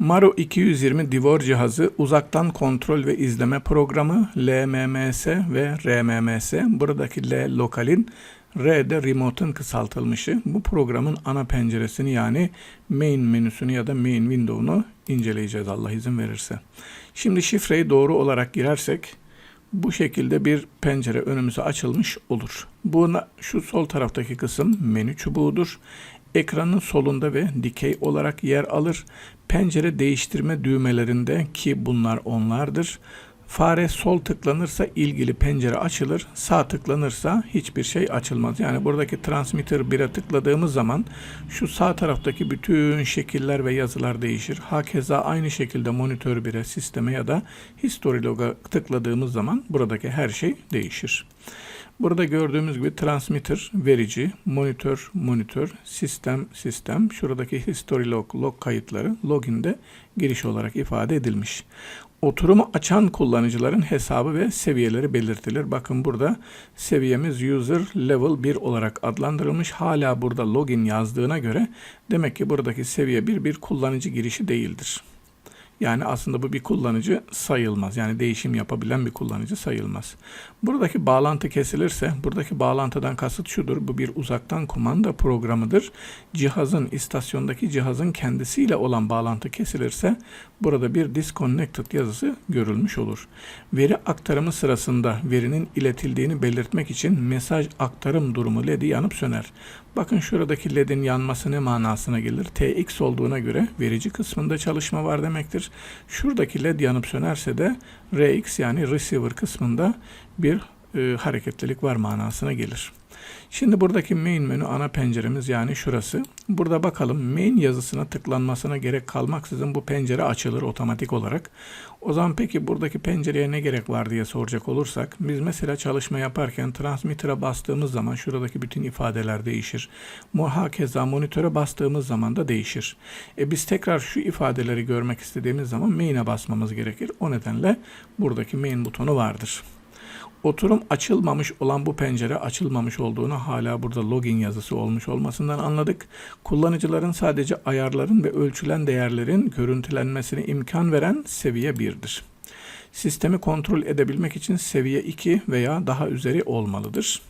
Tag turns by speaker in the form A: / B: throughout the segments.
A: Maro 220 Divor cihazı uzaktan kontrol ve izleme programı LMMS ve RMMS. Buradaki L lokalin R de remote'un kısaltılmışı. Bu programın ana penceresini yani main menüsünü ya da main window'unu inceleyeceğiz Allah izin verirse. Şimdi şifreyi doğru olarak girersek bu şekilde bir pencere önümüze açılmış olur. Buna şu sol taraftaki kısım menü çubuğudur. Ekranın solunda ve dikey olarak yer alır. Pencere değiştirme düğmelerinde ki bunlar onlardır. Fare sol tıklanırsa ilgili pencere açılır. Sağ tıklanırsa hiçbir şey açılmaz. Yani buradaki transmitter 1'e tıkladığımız zaman şu sağ taraftaki bütün şekiller ve yazılar değişir. Hakeza aynı şekilde monitör 1'e, sisteme ya da history log'a tıkladığımız zaman buradaki her şey değişir. Burada gördüğümüz gibi transmitter, verici, monitör, monitör, sistem, sistem. Şuradaki history log, log kayıtları loginde giriş olarak ifade edilmiş. Oturumu açan kullanıcıların hesabı ve seviyeleri belirtilir. Bakın burada seviyemiz user level 1 olarak adlandırılmış. Hala burada login yazdığına göre demek ki buradaki seviye 1 bir kullanıcı girişi değildir. Yani aslında bu bir kullanıcı sayılmaz. Yani değişim yapabilen bir kullanıcı sayılmaz. Buradaki bağlantı kesilirse, buradaki bağlantıdan kasıt şudur. Bu bir uzaktan kumanda programıdır. Cihazın, istasyondaki cihazın kendisiyle olan bağlantı kesilirse burada bir disconnected yazısı görülmüş olur. Veri aktarımı sırasında verinin iletildiğini belirtmek için mesaj aktarım durumu ledi yanıp söner. Bakın şuradaki ledin yanması ne manasına gelir? TX olduğuna göre verici kısmında çalışma var demektir. Şuradaki led yanıp sönerse de RX yani receiver kısmında bir e, hareketlilik var manasına gelir. Şimdi buradaki main menü ana penceremiz yani şurası. Burada bakalım main yazısına tıklanmasına gerek kalmaksızın bu pencere açılır otomatik olarak. O zaman peki buradaki pencereye ne gerek var diye soracak olursak biz mesela çalışma yaparken transmitter'a bastığımız zaman şuradaki bütün ifadeler değişir. Hakeza monitöre bastığımız zaman da değişir. E biz tekrar şu ifadeleri görmek istediğimiz zaman main'e basmamız gerekir. O nedenle buradaki main butonu vardır. Oturum açılmamış olan bu pencere açılmamış olduğunu hala burada login yazısı olmuş olmasından anladık. Kullanıcıların sadece ayarların ve ölçülen değerlerin görüntülenmesine imkan veren seviye 1'dir. Sistemi kontrol edebilmek için seviye 2 veya daha üzeri olmalıdır.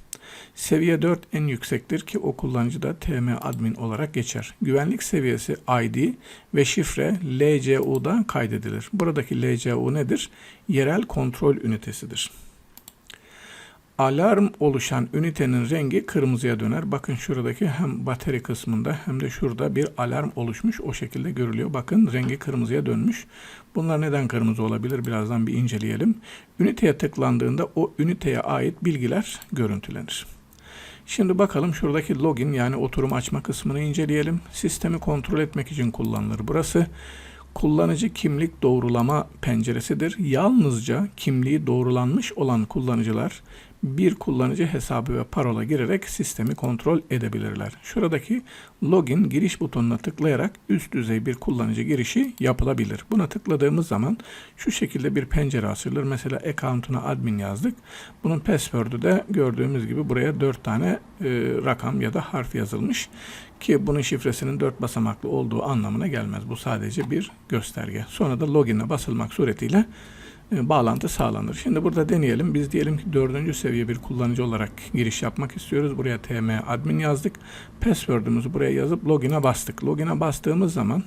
A: Seviye 4 en yüksektir ki o kullanıcı da TM admin olarak geçer. Güvenlik seviyesi ID ve şifre LCU'da kaydedilir. Buradaki LCU nedir? Yerel kontrol ünitesidir alarm oluşan ünitenin rengi kırmızıya döner. Bakın şuradaki hem batarya kısmında hem de şurada bir alarm oluşmuş. O şekilde görülüyor. Bakın rengi kırmızıya dönmüş. Bunlar neden kırmızı olabilir? Birazdan bir inceleyelim. Üniteye tıklandığında o üniteye ait bilgiler görüntülenir. Şimdi bakalım şuradaki login yani oturum açma kısmını inceleyelim. Sistemi kontrol etmek için kullanılır. Burası kullanıcı kimlik doğrulama penceresidir. Yalnızca kimliği doğrulanmış olan kullanıcılar bir kullanıcı hesabı ve parola girerek sistemi kontrol edebilirler. Şuradaki login giriş butonuna tıklayarak üst düzey bir kullanıcı girişi yapılabilir. Buna tıkladığımız zaman şu şekilde bir pencere açılır. Mesela account'una admin yazdık. Bunun password'ü de gördüğümüz gibi buraya 4 tane e, rakam ya da harf yazılmış ki bunun şifresinin 4 basamaklı olduğu anlamına gelmez. Bu sadece bir gösterge. Sonra da login'e basılmak suretiyle e, bağlantı sağlanır. Şimdi burada deneyelim. Biz diyelim ki dördüncü seviye bir kullanıcı olarak giriş yapmak istiyoruz. Buraya tm admin yazdık. Password'ümüzü buraya yazıp login'e bastık. Login'e bastığımız zaman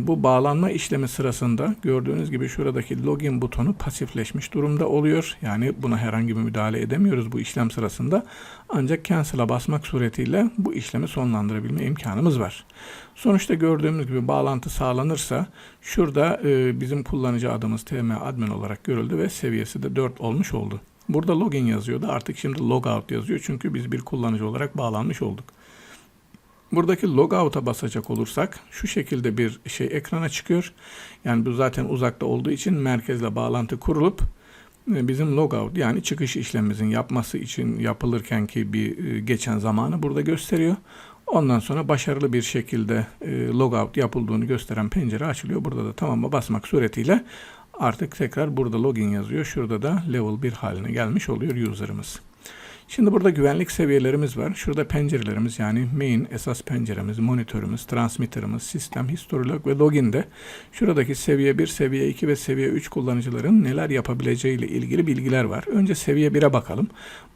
A: bu bağlanma işlemi sırasında gördüğünüz gibi şuradaki login butonu pasifleşmiş durumda oluyor. Yani buna herhangi bir müdahale edemiyoruz bu işlem sırasında. Ancak cancel'a basmak suretiyle bu işlemi sonlandırabilme imkanımız var. Sonuçta gördüğümüz gibi bağlantı sağlanırsa şurada e, bizim kullanıcı adımız tm admin olarak görüldü ve seviyesi de 4 olmuş oldu. Burada login yazıyordu artık şimdi logout yazıyor çünkü biz bir kullanıcı olarak bağlanmış olduk. Buradaki logout'a basacak olursak şu şekilde bir şey ekrana çıkıyor. Yani bu zaten uzakta olduğu için merkezle bağlantı kurulup e, bizim logout yani çıkış işlemimizin yapması için yapılırken ki bir e, geçen zamanı burada gösteriyor. Ondan sonra başarılı bir şekilde e, logout yapıldığını gösteren pencere açılıyor. Burada da tamama basmak suretiyle artık tekrar burada login yazıyor. Şurada da level 1 haline gelmiş oluyor user'ımız. Şimdi burada güvenlik seviyelerimiz var. Şurada pencerelerimiz yani main esas penceremiz, monitörümüz, transmitterımız, sistem, historilog ve login'de şuradaki seviye 1, seviye 2 ve seviye 3 kullanıcıların neler yapabileceği ile ilgili bilgiler var. Önce seviye 1'e bakalım.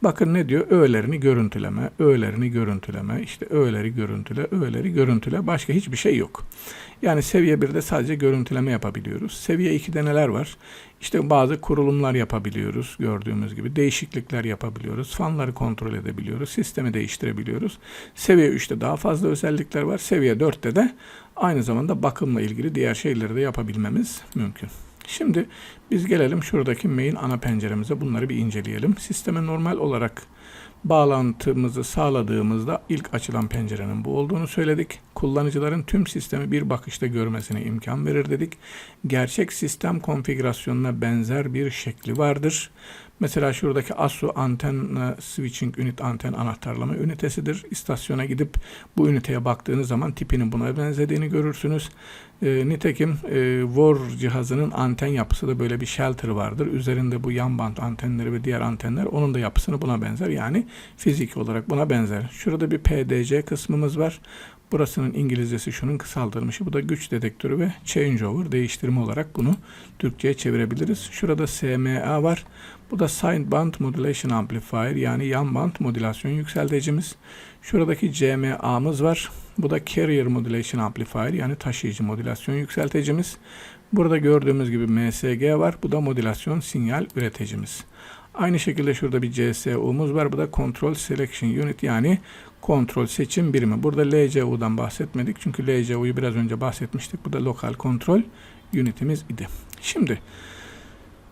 A: Bakın ne diyor? Öğelerini görüntüleme, öğelerini görüntüleme, işte öğeleri görüntüle, öğeleri görüntüle. Başka hiçbir şey yok. Yani seviye 1'de sadece görüntüleme yapabiliyoruz. Seviye 2'de neler var? İşte bazı kurulumlar yapabiliyoruz gördüğümüz gibi. Değişiklikler yapabiliyoruz. Fanları kontrol edebiliyoruz. Sistemi değiştirebiliyoruz. Seviye 3'te daha fazla özellikler var. Seviye 4'te de aynı zamanda bakımla ilgili diğer şeyleri de yapabilmemiz mümkün. Şimdi biz gelelim şuradaki main ana penceremize bunları bir inceleyelim. Sisteme normal olarak bağlantımızı sağladığımızda ilk açılan pencerenin bu olduğunu söyledik. Kullanıcıların tüm sistemi bir bakışta görmesine imkan verir dedik. Gerçek sistem konfigürasyonuna benzer bir şekli vardır. Mesela şuradaki ASU anten switching unit anten anahtarlama ünitesidir. İstasyona gidip bu üniteye baktığınız zaman tipinin buna benzediğini görürsünüz. E, nitekim e, VOR cihazının anten yapısı da böyle bir shelter vardır. Üzerinde bu yan bant antenleri ve diğer antenler onun da yapısını buna benzer. Yani fiziki olarak buna benzer. Şurada bir PDC kısmımız var. Burasının İngilizcesi şunun kısaltılmışı. Bu da güç dedektörü ve changeover değiştirme olarak bunu Türkçe'ye çevirebiliriz. Şurada SMA var. Bu da sideband modulation amplifier yani yan band modülasyon yükselticimiz. Şuradaki CMA'mız var. Bu da carrier modulation amplifier yani taşıyıcı modülasyon yükselticimiz. Burada gördüğümüz gibi MSG var. Bu da modülasyon sinyal üreticimiz. Aynı şekilde şurada bir CSU'muz var. Bu da Control Selection Unit yani kontrol seçim birimi. Burada LCU'dan bahsetmedik. Çünkü LCU'yu biraz önce bahsetmiştik. Bu da Local Control Unit'imiz idi. Şimdi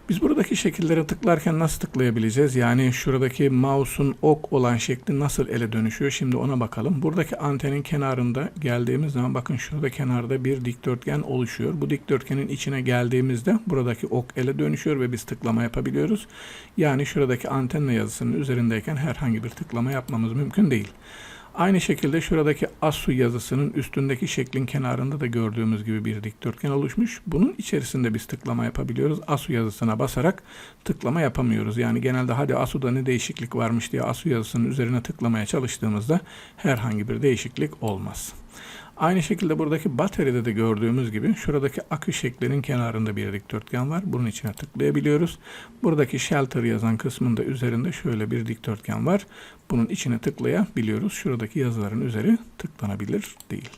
A: biz buradaki şekillere tıklarken nasıl tıklayabileceğiz? Yani şuradaki mouse'un ok olan şekli nasıl ele dönüşüyor? Şimdi ona bakalım. Buradaki antenin kenarında geldiğimiz zaman bakın şurada kenarda bir dikdörtgen oluşuyor. Bu dikdörtgenin içine geldiğimizde buradaki ok ele dönüşüyor ve biz tıklama yapabiliyoruz. Yani şuradaki antenle yazısının üzerindeyken herhangi bir tıklama yapmamız mümkün değil. Aynı şekilde şuradaki ASU yazısının üstündeki şeklin kenarında da gördüğümüz gibi bir dikdörtgen oluşmuş. Bunun içerisinde biz tıklama yapabiliyoruz. ASU yazısına basarak tıklama yapamıyoruz. Yani genelde hadi ASU'da ne değişiklik varmış diye ASU yazısının üzerine tıklamaya çalıştığımızda herhangi bir değişiklik olmaz. Aynı şekilde buradaki bataryada da gördüğümüz gibi şuradaki akü şeklinin kenarında bir dikdörtgen var. Bunun içine tıklayabiliyoruz. Buradaki shelter yazan kısmında üzerinde şöyle bir dikdörtgen var. Bunun içine tıklayabiliyoruz. Şuradaki yazıların üzeri tıklanabilir değil.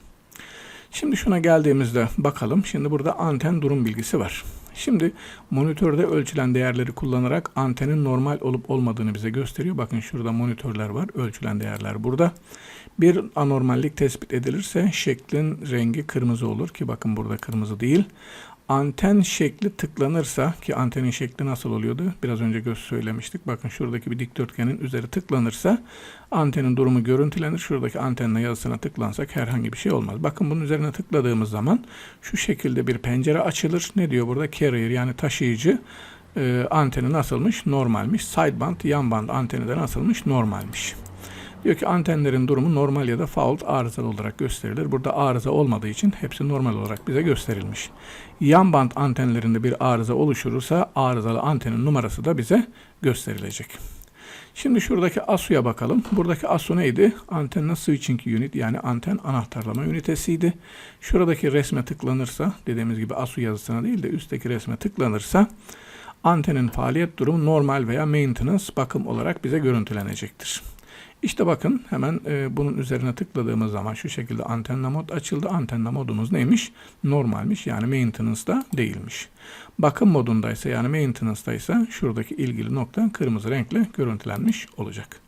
A: Şimdi şuna geldiğimizde bakalım. Şimdi burada anten durum bilgisi var. Şimdi monitörde ölçülen değerleri kullanarak antenin normal olup olmadığını bize gösteriyor. Bakın şurada monitörler var. Ölçülen değerler burada. Bir anormallik tespit edilirse şeklin rengi kırmızı olur ki bakın burada kırmızı değil anten şekli tıklanırsa ki antenin şekli nasıl oluyordu? Biraz önce göz söylemiştik. Bakın şuradaki bir dikdörtgenin üzeri tıklanırsa antenin durumu görüntülenir. Şuradaki antenle yazısına tıklansak herhangi bir şey olmaz. Bakın bunun üzerine tıkladığımız zaman şu şekilde bir pencere açılır. Ne diyor burada? Carrier yani taşıyıcı e, anteni nasılmış? Normalmiş. Sideband yan band anteni de nasılmış? Normalmiş. Diyor ki antenlerin durumu normal ya da fault arızalı olarak gösterilir. Burada arıza olmadığı için hepsi normal olarak bize gösterilmiş. Yan band antenlerinde bir arıza oluşursa arızalı antenin numarası da bize gösterilecek. Şimdi şuradaki ASU'ya bakalım. Buradaki ASU neydi? Antenna Switching Unit yani anten anahtarlama ünitesiydi. Şuradaki resme tıklanırsa dediğimiz gibi ASU yazısına değil de üstteki resme tıklanırsa antenin faaliyet durumu normal veya maintenance bakım olarak bize görüntülenecektir. İşte bakın hemen e, bunun üzerine tıkladığımız zaman şu şekilde antenna mod açıldı. Antenna modumuz neymiş? Normalmiş yani maintenance'da değilmiş. Bakım modundaysa yani maintenance'daysa şuradaki ilgili nokta kırmızı renkle görüntülenmiş olacak.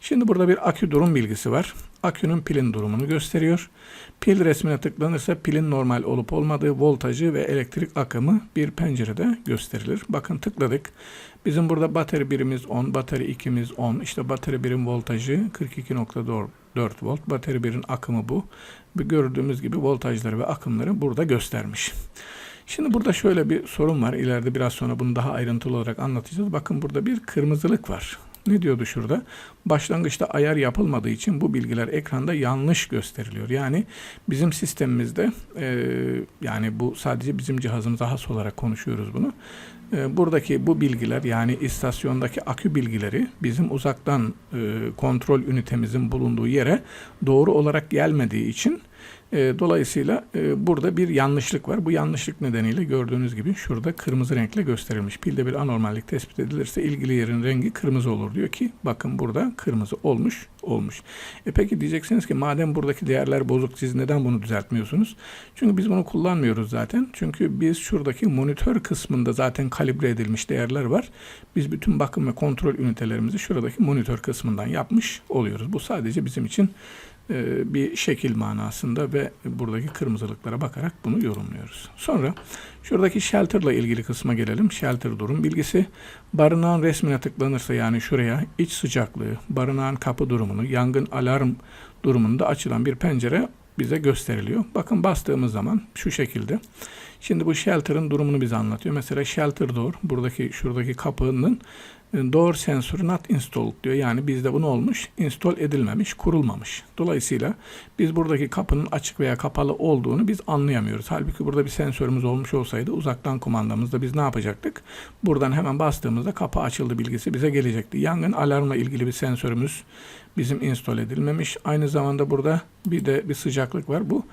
A: Şimdi burada bir akü durum bilgisi var. Akünün pilin durumunu gösteriyor. Pil resmine tıklanırsa pilin normal olup olmadığı voltajı ve elektrik akımı bir pencerede gösterilir. Bakın tıkladık. Bizim burada batarya birimiz 10, batarya 2'miz 10. İşte batarya birim voltajı 42.4 volt. Batarya birin akımı bu. Gördüğümüz gibi voltajları ve akımları burada göstermiş. Şimdi burada şöyle bir sorun var. İleride biraz sonra bunu daha ayrıntılı olarak anlatacağız. Bakın burada bir kırmızılık var. Ne diyordu şurada? Başlangıçta ayar yapılmadığı için bu bilgiler ekranda yanlış gösteriliyor. Yani bizim sistemimizde e, yani bu sadece bizim cihazımıza has olarak konuşuyoruz bunu. E, buradaki bu bilgiler yani istasyondaki akü bilgileri bizim uzaktan e, kontrol ünitemizin bulunduğu yere doğru olarak gelmediği için e, dolayısıyla e, burada bir yanlışlık var. Bu yanlışlık nedeniyle gördüğünüz gibi şurada kırmızı renkle gösterilmiş. Pilde bir anormallik tespit edilirse ilgili yerin rengi kırmızı olur diyor ki bakın burada kırmızı olmuş olmuş. E peki diyeceksiniz ki madem buradaki değerler bozuk siz neden bunu düzeltmiyorsunuz? Çünkü biz bunu kullanmıyoruz zaten. Çünkü biz şuradaki monitör kısmında zaten kalibre edilmiş değerler var. Biz bütün bakım ve kontrol ünitelerimizi şuradaki monitör kısmından yapmış oluyoruz. Bu sadece bizim için bir şekil manasında ve buradaki kırmızılıklara bakarak bunu yorumluyoruz. Sonra şuradaki shelter ile ilgili kısma gelelim. Shelter durum bilgisi. Barınağın resmine tıklanırsa yani şuraya iç sıcaklığı, barınağın kapı durumunu, yangın alarm durumunda açılan bir pencere bize gösteriliyor. Bakın bastığımız zaman şu şekilde. Şimdi bu shelter'ın durumunu bize anlatıyor. Mesela shelter door buradaki şuradaki kapının door sensörü not installed diyor. Yani bizde bu ne olmuş? Install edilmemiş, kurulmamış. Dolayısıyla biz buradaki kapının açık veya kapalı olduğunu biz anlayamıyoruz. Halbuki burada bir sensörümüz olmuş olsaydı uzaktan kumandamızda biz ne yapacaktık? Buradan hemen bastığımızda kapı açıldı bilgisi bize gelecekti. Yangın alarmla ilgili bir sensörümüz bizim install edilmemiş. Aynı zamanda burada bir de bir sıcaklık var. Bu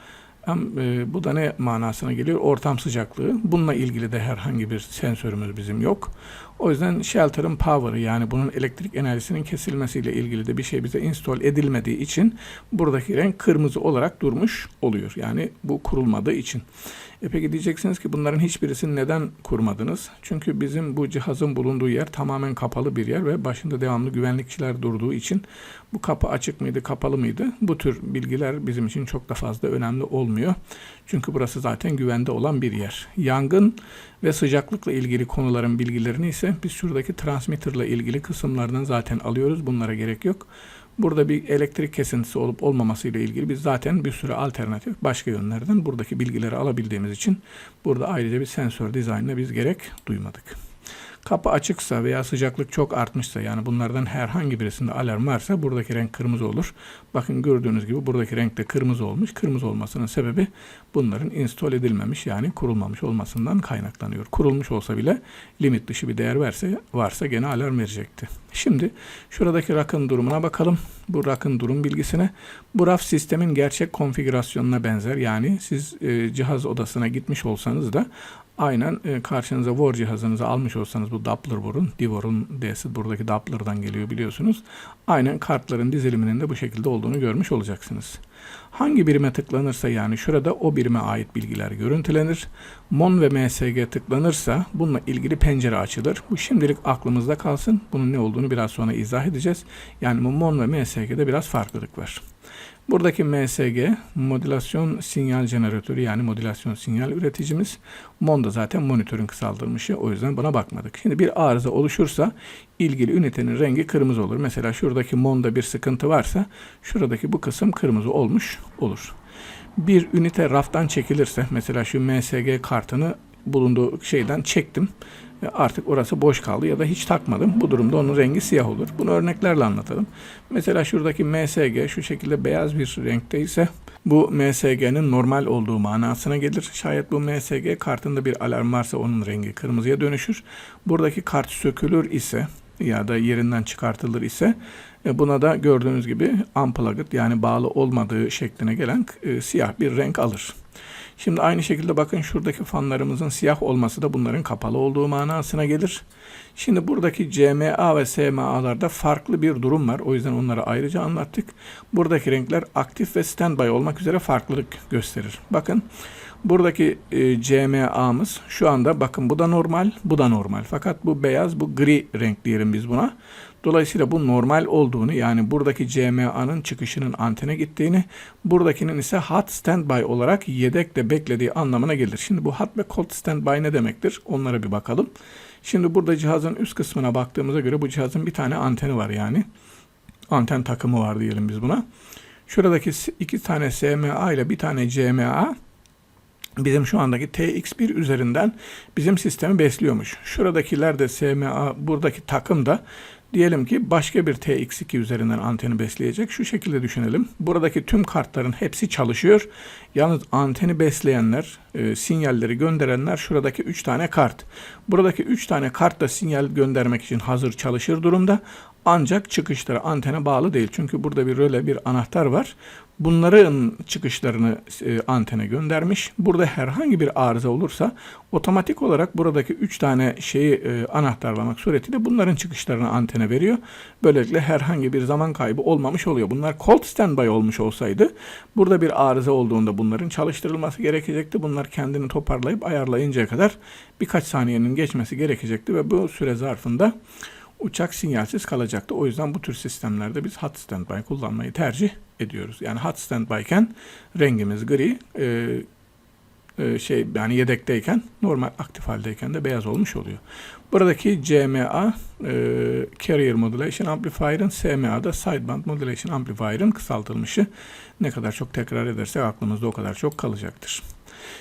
A: hem e, bu da ne manasına geliyor? Ortam sıcaklığı. Bununla ilgili de herhangi bir sensörümüz bizim yok. O yüzden shelter'ın power'ı yani bunun elektrik enerjisinin kesilmesiyle ilgili de bir şey bize install edilmediği için buradaki renk kırmızı olarak durmuş oluyor. Yani bu kurulmadığı için. E peki diyeceksiniz ki bunların hiçbirisini neden kurmadınız? Çünkü bizim bu cihazın bulunduğu yer tamamen kapalı bir yer ve başında devamlı güvenlikçiler durduğu için bu kapı açık mıydı, kapalı mıydı? Bu tür bilgiler bizim için çok da fazla önemli olmuyor. Çünkü burası zaten güvende olan bir yer. Yangın ve sıcaklıkla ilgili konuların bilgilerini ise biz şuradaki transmitterla ilgili kısımlardan zaten alıyoruz. Bunlara gerek yok. Burada bir elektrik kesintisi olup olmaması ile ilgili biz zaten bir sürü alternatif başka yönlerden buradaki bilgileri alabildiğimiz için burada ayrıca bir sensör dizaynına biz gerek duymadık. Kapı açıksa veya sıcaklık çok artmışsa yani bunlardan herhangi birisinde alarm varsa buradaki renk kırmızı olur. Bakın gördüğünüz gibi buradaki renk de kırmızı olmuş. Kırmızı olmasının sebebi bunların install edilmemiş yani kurulmamış olmasından kaynaklanıyor. Kurulmuş olsa bile limit dışı bir değer verse varsa gene alarm verecekti. Şimdi şuradaki rakın durumuna bakalım. Bu rakın durum bilgisine. Bu raf sistemin gerçek konfigürasyonuna benzer. Yani siz e, cihaz odasına gitmiş olsanız da aynen e, karşınıza VOR cihazınızı almış olsanız bu Doppler VOR'un, DVOR'un D'si buradaki Doppler'dan geliyor biliyorsunuz. Aynen kartların diziliminin bu şekilde olduğunu görmüş olacaksınız. Hangi birime tıklanırsa yani şurada o birime ait bilgiler görüntülenir. MON ve MSG tıklanırsa bununla ilgili pencere açılır. Bu şimdilik aklımızda kalsın. Bunun ne olduğunu biraz sonra izah edeceğiz. Yani bu MON ve MSG'de biraz farklılık var. Buradaki MSG modülasyon sinyal jeneratörü yani modülasyon sinyal üreticimiz. MON da zaten monitörün kısaltılmışı o yüzden buna bakmadık. Şimdi bir arıza oluşursa ilgili ünitenin rengi kırmızı olur. Mesela şuradaki MON'da bir sıkıntı varsa şuradaki bu kısım kırmızı olmuş olur. Bir ünite raftan çekilirse mesela şu MSG kartını bulunduğu şeyden çektim artık orası boş kaldı ya da hiç takmadım. Bu durumda onun rengi siyah olur. Bunu örneklerle anlatalım. Mesela şuradaki MSG şu şekilde beyaz bir renkte ise bu MSG'nin normal olduğu manasına gelir. Şayet bu MSG kartında bir alarm varsa onun rengi kırmızıya dönüşür. Buradaki kart sökülür ise ya da yerinden çıkartılır ise e, buna da gördüğünüz gibi unplugged yani bağlı olmadığı şekline gelen e, siyah bir renk alır. Şimdi aynı şekilde bakın şuradaki fanlarımızın siyah olması da bunların kapalı olduğu manasına gelir. Şimdi buradaki CMA ve SMA'larda farklı bir durum var. O yüzden onları ayrıca anlattık. Buradaki renkler aktif ve standby olmak üzere farklılık gösterir. Bakın buradaki e, CMA'mız şu anda bakın bu da normal, bu da normal. Fakat bu beyaz, bu gri renk diyelim biz buna. Dolayısıyla bu normal olduğunu yani buradaki CMA'nın çıkışının antene gittiğini, buradakinin ise hot standby olarak yedekte beklediği anlamına gelir. Şimdi bu hot ve cold standby ne demektir? Onlara bir bakalım. Şimdi burada cihazın üst kısmına baktığımıza göre bu cihazın bir tane anteni var yani. Anten takımı var diyelim biz buna. Şuradaki iki tane SMA ile bir tane CMA bizim şu andaki TX1 üzerinden bizim sistemi besliyormuş. Şuradakiler de SMA, buradaki takım da Diyelim ki başka bir TX2 üzerinden anteni besleyecek. Şu şekilde düşünelim. Buradaki tüm kartların hepsi çalışıyor. Yalnız anteni besleyenler, e, sinyalleri gönderenler şuradaki 3 tane kart. Buradaki 3 tane kart da sinyal göndermek için hazır çalışır durumda. Ancak çıkışları antene bağlı değil. Çünkü burada bir röle bir anahtar var. Bunların çıkışlarını e, antene göndermiş. Burada herhangi bir arıza olursa otomatik olarak buradaki 3 tane şeyi e, anahtarlamak suretiyle bunların çıkışlarını antene veriyor. Böylelikle herhangi bir zaman kaybı olmamış oluyor. Bunlar cold standby olmuş olsaydı burada bir arıza olduğunda bunların çalıştırılması gerekecekti. Bunlar kendini toparlayıp ayarlayıncaya kadar birkaç saniyenin geçmesi gerekecekti ve bu süre zarfında uçak sinyalsiz kalacaktı. O yüzden bu tür sistemlerde biz hot standby kullanmayı tercih ediyoruz. Yani hot standby iken rengimiz gri, e, e, şey yani yedekteyken normal aktif haldeyken de beyaz olmuş oluyor. Buradaki CMA e, Carrier Modulation Amplifier'ın SMA'da Sideband Modulation Amplifier'ın kısaltılmışı. Ne kadar çok tekrar edersek aklımızda o kadar çok kalacaktır.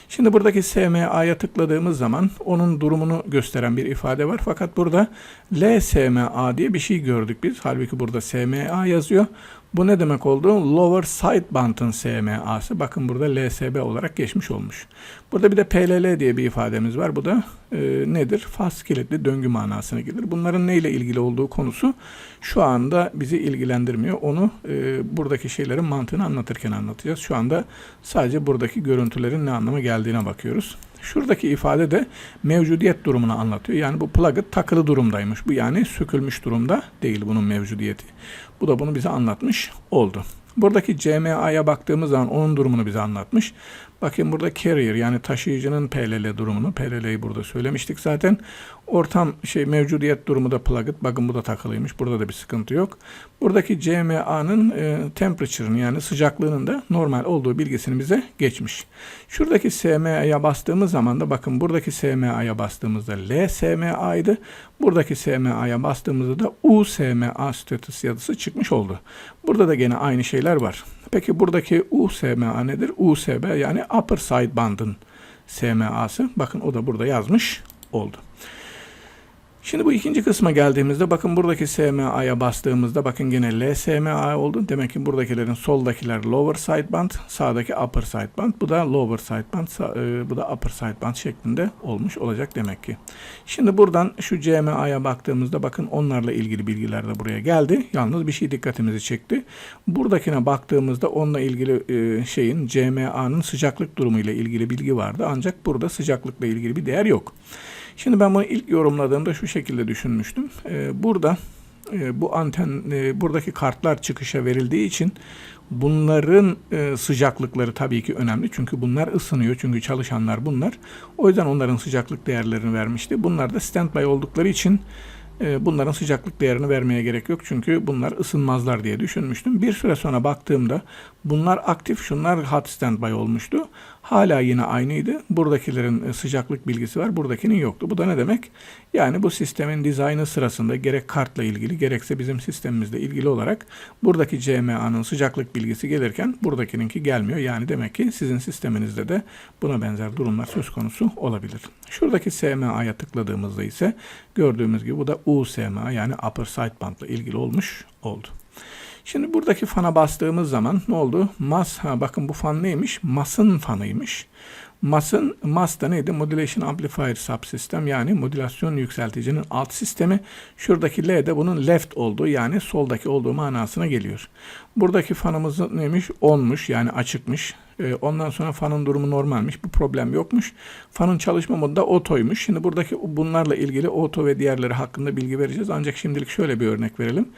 A: Şimdi buradaki SMA'ya tıkladığımız zaman onun durumunu gösteren bir ifade var. Fakat burada LSMA diye bir şey gördük biz. Halbuki burada SMA yazıyor. Bu ne demek oldu? Lower Sideband'ın SMA'sı. Bakın burada LSB olarak geçmiş olmuş. Burada bir de PLL diye bir ifademiz var. Bu da e, nedir? Faz kilitli döngü manasına gelir. Bunların neyle ilgili olduğu konusu şu anda bizi ilgilendirmiyor. Onu e, buradaki şeylerin mantığını anlatırken anlatacağız. Şu anda sadece buradaki görüntülerin ne anlama geldiğine bakıyoruz. Şuradaki ifade de mevcudiyet durumunu anlatıyor. Yani bu plug'ı takılı durumdaymış. Bu yani sökülmüş durumda değil bunun mevcudiyeti. Bu da bunu bize anlatmış oldu. Buradaki CMA'ya baktığımız zaman onun durumunu bize anlatmış. Bakın burada carrier yani taşıyıcının PLL durumunu, PLL'yi burada söylemiştik zaten. Ortam şey mevcudiyet durumu da plug'ı. Bakın bu da takılıymış. Burada da bir sıkıntı yok. Buradaki CMA'nın e, temperature'ın yani sıcaklığının da normal olduğu bilgisini bize geçmiş. Şuradaki SMA'ya bastığımız zaman da bakın buradaki SMA'ya bastığımızda LSMA'ydı. Buradaki SMA'ya bastığımızda da USMA status yazısı çıkmış oldu. Burada da gene aynı şeyler var. Peki buradaki USMA nedir? USB yani upper sideband'ın SMA'sı. Bakın o da burada yazmış oldu. Şimdi bu ikinci kısma geldiğimizde bakın buradaki SMA'ya bastığımızda bakın yine LSMA oldu. Demek ki buradakilerin soldakiler lower sideband, sağdaki upper sideband. Bu da lower sideband, e, bu da upper sideband şeklinde olmuş olacak demek ki. Şimdi buradan şu CMA'ya baktığımızda bakın onlarla ilgili bilgiler de buraya geldi. Yalnız bir şey dikkatimizi çekti. Buradakine baktığımızda onunla ilgili e, şeyin CMA'nın sıcaklık durumu ile ilgili bilgi vardı. Ancak burada sıcaklıkla ilgili bir değer yok. Şimdi ben bunu ilk yorumladığımda şu şekilde düşünmüştüm. Ee, burada e, bu anten e, buradaki kartlar çıkışa verildiği için bunların e, sıcaklıkları tabii ki önemli. Çünkü bunlar ısınıyor. Çünkü çalışanlar bunlar. O yüzden onların sıcaklık değerlerini vermişti. Bunlar da standby oldukları için e, bunların sıcaklık değerini vermeye gerek yok. Çünkü bunlar ısınmazlar diye düşünmüştüm. Bir süre sonra baktığımda bunlar aktif, şunlar hot standby olmuştu. Hala yine aynıydı. Buradakilerin e, sıcaklık bilgisi var, buradakinin yoktu. Bu da ne demek? Yani bu sistemin dizaynı sırasında gerek kartla ilgili gerekse bizim sistemimizle ilgili olarak buradaki CMA'nın sıcaklık bilgisi gelirken buradakininki gelmiyor. Yani demek ki sizin sisteminizde de buna benzer durumlar söz konusu olabilir. Şuradaki SMA'ya tıkladığımızda ise gördüğümüz gibi bu da USMA yani Upper Sideband ile ilgili olmuş oldu. Şimdi buradaki fana bastığımız zaman ne oldu? Mas, ha bakın bu fan neymiş? Mas'ın fanıymış. MAS'ın MAS da neydi? Modulation Amplifier Subsystem yani modülasyon yükselticinin alt sistemi. Şuradaki L de bunun left olduğu yani soldaki olduğu manasına geliyor. Buradaki fanımız neymiş? Onmuş yani açıkmış. Ee, ondan sonra fanın durumu normalmiş. Bu problem yokmuş. Fanın çalışma modu da otoymuş. Şimdi buradaki bunlarla ilgili oto ve diğerleri hakkında bilgi vereceğiz. Ancak şimdilik şöyle bir örnek verelim.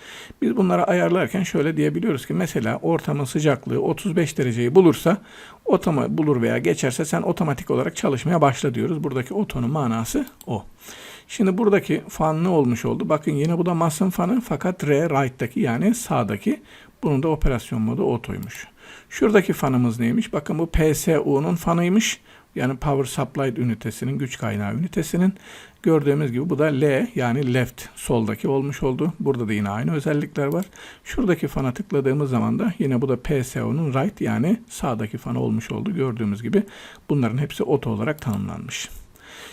A: Biz bunları ayarlarken şöyle diyebiliyoruz ki mesela ortamın sıcaklığı 35 dereceyi bulursa otoma bulur veya geçerse sen otomatik olarak çalışmaya başla diyoruz. Buradaki otonun manası o. Şimdi buradaki fan ne olmuş oldu? Bakın yine bu da Mass'ın fanı fakat R right'taki yani sağdaki bunun da operasyon modu otoymuş. Şuradaki fanımız neymiş? Bakın bu PSU'nun fanıymış. Yani Power Supply ünitesinin, güç kaynağı ünitesinin. Gördüğümüz gibi bu da L yani left soldaki olmuş oldu. Burada da yine aynı özellikler var. Şuradaki fana tıkladığımız zaman da yine bu da PSO'nun right yani sağdaki fan olmuş oldu. Gördüğümüz gibi bunların hepsi oto olarak tanımlanmış.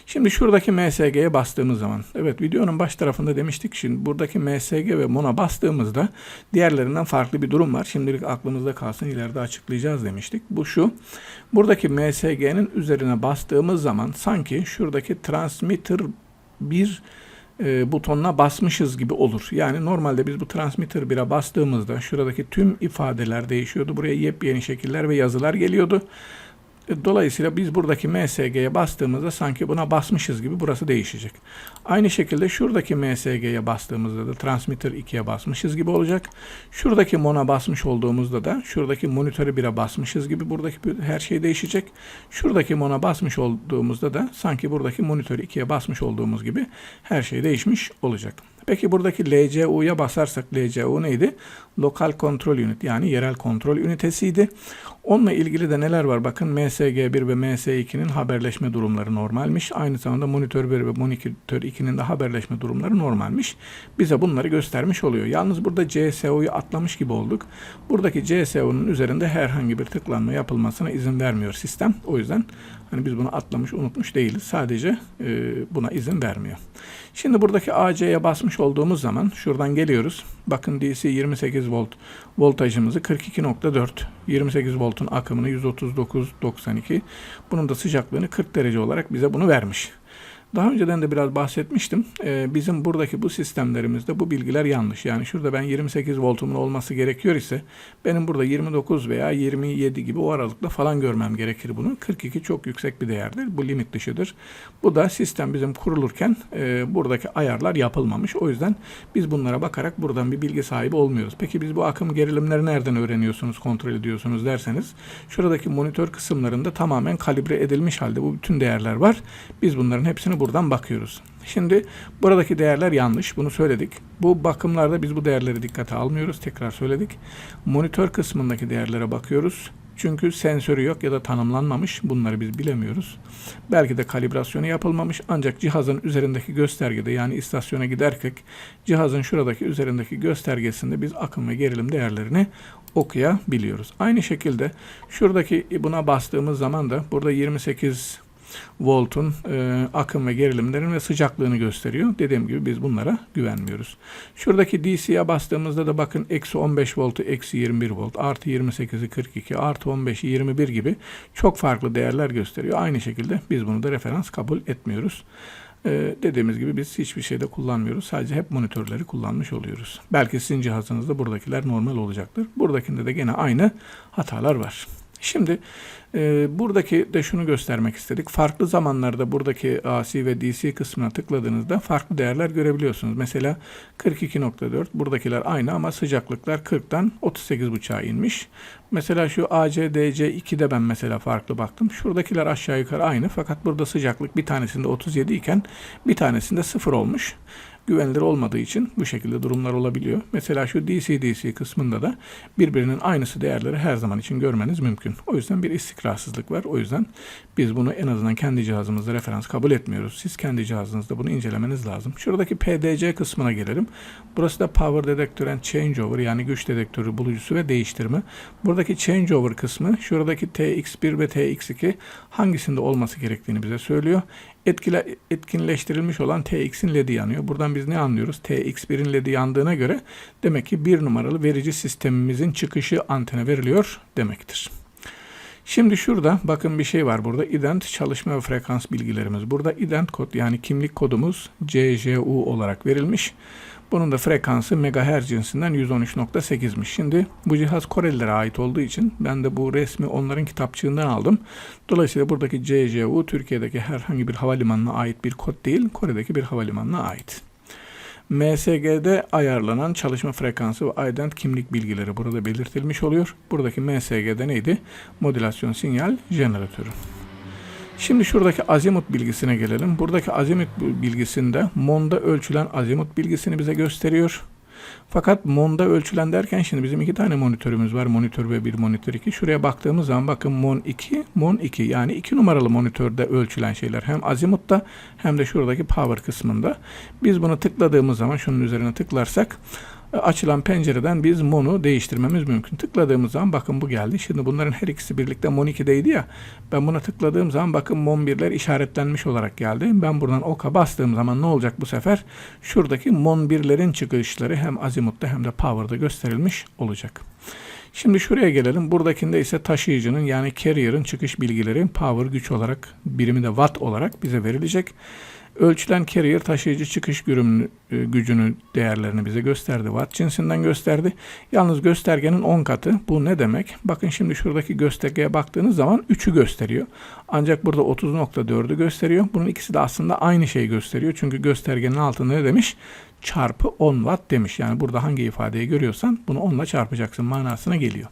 A: Şimdi şuradaki MSG'ye bastığımız zaman, evet videonun baş tarafında demiştik. Şimdi buradaki MSG ve MON'a bastığımızda diğerlerinden farklı bir durum var. Şimdilik aklımızda kalsın ileride açıklayacağız demiştik. Bu şu, buradaki MSG'nin üzerine bastığımız zaman sanki şuradaki transmitter bir e, butonuna basmışız gibi olur. Yani normalde biz bu transmitter 1'e bastığımızda şuradaki tüm ifadeler değişiyordu. Buraya yepyeni şekiller ve yazılar geliyordu. Dolayısıyla biz buradaki MSG'ye bastığımızda sanki buna basmışız gibi burası değişecek. Aynı şekilde şuradaki MSG'ye bastığımızda da transmitter 2'ye basmışız gibi olacak. Şuradaki mona basmış olduğumuzda da şuradaki monitörü 1'e basmışız gibi buradaki her şey değişecek. Şuradaki mona basmış olduğumuzda da sanki buradaki monitörü 2'ye basmış olduğumuz gibi her şey değişmiş olacak. Peki buradaki LCU'ya basarsak LCU neydi? Lokal Kontrol Unit yani yerel kontrol ünitesiydi. Onunla ilgili de neler var? Bakın MSG1 ve MS2'nin haberleşme durumları normalmiş. Aynı zamanda monitör 1 ve monitör 2'nin de haberleşme durumları normalmiş. Bize bunları göstermiş oluyor. Yalnız burada CSO'yu atlamış gibi olduk. Buradaki CSO'nun üzerinde herhangi bir tıklanma yapılmasına izin vermiyor sistem. O yüzden hani biz bunu atlamış, unutmuş değiliz. Sadece e, buna izin vermiyor. Şimdi buradaki AC'ye basmış olduğumuz zaman şuradan geliyoruz. Bakın DC 28 volt voltajımızı 42.4 28 voltun akımını 139.92 bunun da sıcaklığını 40 derece olarak bize bunu vermiş. Daha önceden de biraz bahsetmiştim. Ee, bizim buradaki bu sistemlerimizde bu bilgiler yanlış. Yani şurada ben 28 voltumun olması gerekiyor ise benim burada 29 veya 27 gibi o aralıkta falan görmem gerekir bunu. 42 çok yüksek bir değerdir. Bu limit dışıdır. Bu da sistem bizim kurulurken e, buradaki ayarlar yapılmamış. O yüzden biz bunlara bakarak buradan bir bilgi sahibi olmuyoruz. Peki biz bu akım gerilimleri nereden öğreniyorsunuz, kontrol ediyorsunuz derseniz şuradaki monitör kısımlarında tamamen kalibre edilmiş halde bu bütün değerler var. Biz bunların hepsini buradan bakıyoruz. Şimdi buradaki değerler yanlış. Bunu söyledik. Bu bakımlarda biz bu değerleri dikkate almıyoruz. Tekrar söyledik. Monitör kısmındaki değerlere bakıyoruz. Çünkü sensörü yok ya da tanımlanmamış. Bunları biz bilemiyoruz. Belki de kalibrasyonu yapılmamış. Ancak cihazın üzerindeki göstergede yani istasyona giderken cihazın şuradaki üzerindeki göstergesinde biz akım ve gerilim değerlerini okuyabiliyoruz. Aynı şekilde şuradaki buna bastığımız zaman da burada 28 voltun e, akım ve gerilimlerin ve sıcaklığını gösteriyor. Dediğim gibi biz bunlara güvenmiyoruz. Şuradaki DC'ye bastığımızda da bakın eksi 15 voltu eksi 21 volt artı 28'i 42 artı 15'i 21 gibi çok farklı değerler gösteriyor. Aynı şekilde biz bunu da referans kabul etmiyoruz. Ee, dediğimiz gibi biz hiçbir şeyde kullanmıyoruz. Sadece hep monitörleri kullanmış oluyoruz. Belki sizin cihazınızda buradakiler normal olacaktır. Buradakinde de gene aynı hatalar var. Şimdi e, buradaki de şunu göstermek istedik. Farklı zamanlarda buradaki AC ve DC kısmına tıkladığınızda farklı değerler görebiliyorsunuz. Mesela 42.4 buradakiler aynı ama sıcaklıklar 40'tan 38.5'a inmiş. Mesela şu AC, DC 2'de ben mesela farklı baktım. Şuradakiler aşağı yukarı aynı fakat burada sıcaklık bir tanesinde 37 iken bir tanesinde 0 olmuş güvenilir olmadığı için bu şekilde durumlar olabiliyor. Mesela şu DC-DC kısmında da birbirinin aynısı değerleri her zaman için görmeniz mümkün. O yüzden bir istikrarsızlık var. O yüzden biz bunu en azından kendi cihazımızda referans kabul etmiyoruz. Siz kendi cihazınızda bunu incelemeniz lazım. Şuradaki PDC kısmına gelelim. Burası da Power Detector and Changeover yani güç dedektörü bulucusu ve değiştirme. Buradaki Changeover kısmı şuradaki TX1 ve TX2 hangisinde olması gerektiğini bize söylüyor etkile, etkinleştirilmiş olan TX'in LED'i yanıyor. Buradan biz ne anlıyoruz? TX1'in LED'i yandığına göre demek ki bir numaralı verici sistemimizin çıkışı antene veriliyor demektir. Şimdi şurada bakın bir şey var burada. ident çalışma ve frekans bilgilerimiz. Burada ident kod yani kimlik kodumuz CJU olarak verilmiş. Bunun da frekansı megahertz cinsinden 113.8'miş. Şimdi bu cihaz Korelilere ait olduğu için ben de bu resmi onların kitapçığından aldım. Dolayısıyla buradaki CCU Türkiye'deki herhangi bir havalimanına ait bir kod değil, Kore'deki bir havalimanına ait. MSG'de ayarlanan çalışma frekansı ve ident kimlik bilgileri burada belirtilmiş oluyor. Buradaki MSG'de neydi? Modülasyon sinyal jeneratörü. Şimdi şuradaki azimut bilgisine gelelim. Buradaki azimut bilgisinde MON'da ölçülen azimut bilgisini bize gösteriyor. Fakat MON'da ölçülen derken şimdi bizim iki tane monitörümüz var. Monitör ve bir monitör 2. Şuraya baktığımız zaman bakın MON 2, MON 2 yani iki numaralı monitörde ölçülen şeyler. Hem azimutta hem de şuradaki power kısmında. Biz bunu tıkladığımız zaman şunun üzerine tıklarsak açılan pencereden biz MON'u değiştirmemiz mümkün. Tıkladığımız zaman bakın bu geldi. Şimdi bunların her ikisi birlikte MON 2'deydi ya. Ben buna tıkladığım zaman bakın MON 1'ler işaretlenmiş olarak geldi. Ben buradan oka bastığım zaman ne olacak bu sefer? Şuradaki MON 1'lerin çıkışları hem azimutta hem de power'da gösterilmiş olacak. Şimdi şuraya gelelim. Buradakinde ise taşıyıcının yani carrier'ın çıkış bilgileri power güç olarak birimi de watt olarak bize verilecek. Ölçülen carrier taşıyıcı çıkış gücünü, e, gücünü değerlerini bize gösterdi. Watt cinsinden gösterdi. Yalnız göstergenin 10 katı. Bu ne demek? Bakın şimdi şuradaki göstergeye baktığınız zaman 3'ü gösteriyor. Ancak burada 30.4'ü gösteriyor. Bunun ikisi de aslında aynı şeyi gösteriyor. Çünkü göstergenin altında ne demiş? Çarpı 10 watt demiş. Yani burada hangi ifadeyi görüyorsan bunu 10 ile çarpacaksın manasına geliyor.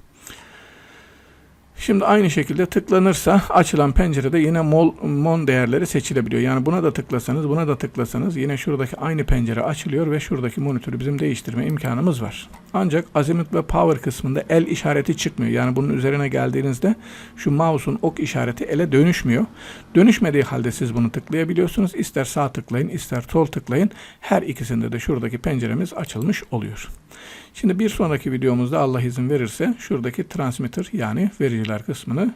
A: Şimdi aynı şekilde tıklanırsa açılan pencerede yine mol, mon değerleri seçilebiliyor. Yani buna da tıklasanız, buna da tıklasanız yine şuradaki aynı pencere açılıyor ve şuradaki monitörü bizim değiştirme imkanımız var. Ancak azimut ve power kısmında el işareti çıkmıyor. Yani bunun üzerine geldiğinizde şu mouse'un ok işareti ele dönüşmüyor. Dönüşmediği halde siz bunu tıklayabiliyorsunuz. İster sağ tıklayın, ister sol tıklayın. Her ikisinde de şuradaki penceremiz açılmış oluyor. Şimdi bir sonraki videomuzda Allah izin verirse şuradaki transmitter yani vericiler kısmını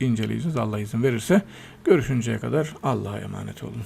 A: inceleyeceğiz Allah izin verirse. Görüşünceye kadar Allah'a emanet olun.